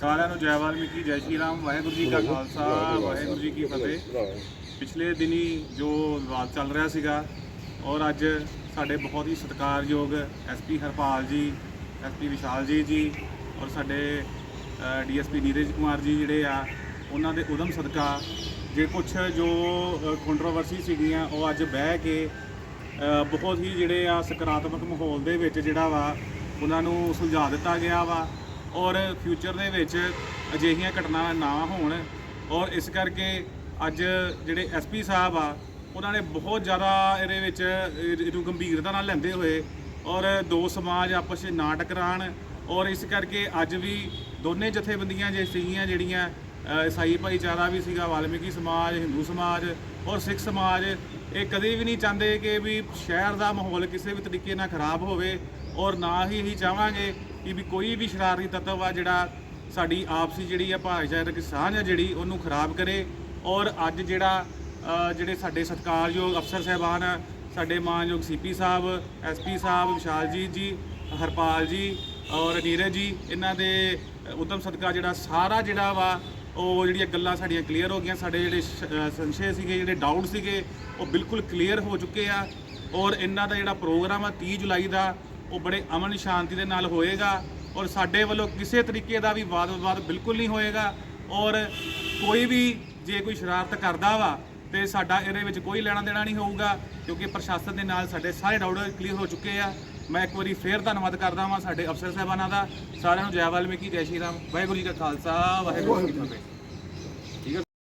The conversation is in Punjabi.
ਸਾਰਿਆਂ ਨੂੰ ਜੈ ਵਾਲਮੀਕੀ, ਜੈ ਸ਼੍ਰੀ ਰਾਮ। ਵਾਹਿਗੁਰੂ ਜੀ ਕਾ ਖਾਲਸਾ, ਵਾਹਿਗੁਰੂ ਜੀ ਕੀ ਫਤਿਹ। ਪਿਛਲੇ ਦਿਨੀ ਜੋ ਵਿਵਾਦ ਚੱਲ ਰਿਹਾ ਸੀਗਾ ਔਰ ਅੱਜ ਸਾਡੇ ਬਹੁਤ ਹੀ ਸਤਿਕਾਰਯੋਗ ਐਸਪੀ ਹਰਪਾਲ ਜੀ ਐਸਪੀ ਵਿਸ਼ਾਲ ਜੀ ਜੀ ਔਰ ਸਾਡੇ ਡੀਐਸਪੀ ਨੀਰਜ ਕੁਮਾਰ ਜੀ ਜਿਹੜੇ ਆ, ਉਹਨਾਂ ਦੇ ਉਦਮ ਸਦਕਾ ਜੇ ਕੁਝ ਜੋ ਕੰਟਰੋਵਰਸੀ ਸੀਗੀਆਂ, ਉਹ ਅੱਜ ਬਹਿ ਕੇ ਬਹੁਤ ਹੀ ਜਿਹੜੇ ਆ ਸਕਾਰਾਤਮਕ ਮਾਹੌਲ ਦੇ ਵਿੱਚ ਜਿਹੜਾ ਵਾ, ਉਹਨਾਂ ਨੂੰ ਸੁਲਝਾ ਦਿੱਤਾ ਗਿਆ ਵਾ। ਔਰ ਫਿਊਚਰ ਦੇ ਵਿੱਚ ਅਜਿਹੀਆਂ ਘਟਨਾਵਾਂ ਨਾ ਹੋਣ। ਔਰ ਇਸ ਕਰਕੇ ਅੱਜ ਜਿਹੜੇ ਐਸਪੀ ਸਾਹਿਬ ਆ, ਉਹਨਾਂ ਨੇ ਬਹੁਤ ਜ਼ਿਆਦਾ ਇਹਦੇ ਵਿੱਚ, ਇਹਨੂੰ ਗੰਭੀਰਤਾ ਨਾਲ ਲੈਂਦੇ ਹੋਏ ਔਰ ਦੋ ਸਮਾਜ ਆਪਸ ਵਿੱਚ ਨਾ ਟਕਰਾਣ। ਔਰ ਇਸ ਕਰਕੇ ਅੱਜ ਵੀ ਦੋਨੇ ਜਥੇਬੰਦੀਆਂ ਜੇ ਸੀਗੀਆਂ ਜਿਹੜੀਆਂ ਈਸਾਈ ਭਾਈਚਾਰਾ ਵੀ ਸੀਗਾ, ਵਾਲਮੀਕੀ ਸਮਾਜ, ਹਿੰਦੂ ਸਮਾਜ ਔਰ ਸਿੱਖ ਸਮਾਜ, ਇਹ ਕਦੇ ਵੀ ਨਹੀਂ ਚਾਹੁੰਦੇ ਕਿ ਵੀ ਸ਼ਹਿਰ ਦਾ ਮਾਹੌਲ ਕਿਸੇ ਵੀ ਤਰੀਕੇ ਨਾਲ ਖਰਾਬ ਹੋਵੇ। ਔਰ ਨਾ ਹੀ ਅਸੀਂ ਚਾਹਾਂਗੇ ਕਿ ਵੀ ਕੋਈ ਵੀ ਸ਼ਰਾਰਤੀ ਤੱਤਵ ਆ ਜਿਹੜਾ ਸਾਡੀ ਆਪਸੀ ਜਿਹੜੀ ਆ ਭਾਈਚਾਰਕ ਸਾਂਝ ਆ ਜਿਹੜੀ ਉਹਨੂੰ ਖਰਾਬ ਕਰੇ। ਔਰ ਅੱਜ ਜਿਹੜਾ ਜਿਹੜੇ ਸਾਡੇ ਸਤਿਕਾਰਯੋਗ ਅਫਸਰ ਸਾਹਿਬਾਨ ਆ, ਸਾਡੇ ਮਾਨਯੋਗ ਸੀਪੀ ਸਾਹਿਬ ਐਸਪੀ ਸਾਹਿਬ, ਵਿਸ਼ਾਲਜੀਤ ਜੀ, ਹਰਪਾਲ ਜੀ ਔਰ ਨੀਰਜ ਜੀ, ਇਹਨਾਂ ਦੇ ਉਦਮ ਸਦਕਾ ਜਿਹੜਾ ਸਾਰਾ ਜਿਹੜਾ ਵਾ, ਉਹ ਜਿਹੜੀਆਂ ਗੱਲਾਂ ਸਾਡੀਆਂ ਕਲੀਅਰ ਹੋ ਗਈਆਂ। ਸਾਡੇ ਜਿਹੜੇ ਸ਼- ਸੰਸ਼ੇ ਸੀਗੇ, ਜਿਹੜੇ ਡਾਊਟ ਸੀਗੇ, ਉਹ ਬਿਲਕੁਲ ਕਲੀਅਰ ਹੋ ਚੁੱਕੇ ਆ। ਔਰ ਇਹਨਾਂ ਦਾ ਜਿਹੜਾ ਪ੍ਰੋਗਰਾਮ ਆ 30 ਜੁਲਾਈ ਦਾ ਉਹ ਬੜੇ ਅਮਨ ਸ਼ਾਂਤੀ ਦੇ ਨਾਲ ਹੋਏਗਾ ਔਰ ਸਾਡੇ ਵੱਲੋਂ ਕਿਸੇ ਤਰੀਕੇ ਦਾ ਵੀ ਵਾਦ ਵਿਵਾਦ ਬਿਲਕੁਲ ਨਹੀਂ ਹੋਏਗਾ ਔਰ ਕੋਈ ਵੀ ਜੇ ਕੋਈ ਸ਼ਰਾਰਤ ਕਰਦਾ ਵਾ ਤੇ ਸਾਡਾ ਇਹਦੇ ਵਿੱਚ ਕੋਈ ਲੈਣਾ ਦੇਣਾ ਨਹੀਂ ਹੋਊਗਾ ਕਿਉਂਕਿ ਪ੍ਰਸ਼ਾਸਨ ਦੇ ਨਾਲ ਸਾਡੇ ਸਾਰੇ ਡਾਊਟ ਕਲੀਅਰ ਹੋ ਚੁੱਕੇ ਆ। ਮੈਂ ਇੱਕ ਵਾਰੀ ਫੇਰ ਧੰਨਵਾਦ ਕਰਦਾ ਵਾਂ ਸਾਡੇ ਅਫਸਰ ਸਾਹਿਬਾਨਾਂ ਦਾ, ਸਾਰਿਆਂ ਨੂੰ ਜੈ ਵਾਲਮੀਕੀ, ਜੈ ਸ਼੍ਰੀ ਰਾਮ, ਵਾਹਿਗੁਰੂ ਜੀ ਕਾ ਖਾਲਸਾ, ਵਾਹਿਗੁਰੂ ਜੀ ਕੀ ਫਤਿਹ।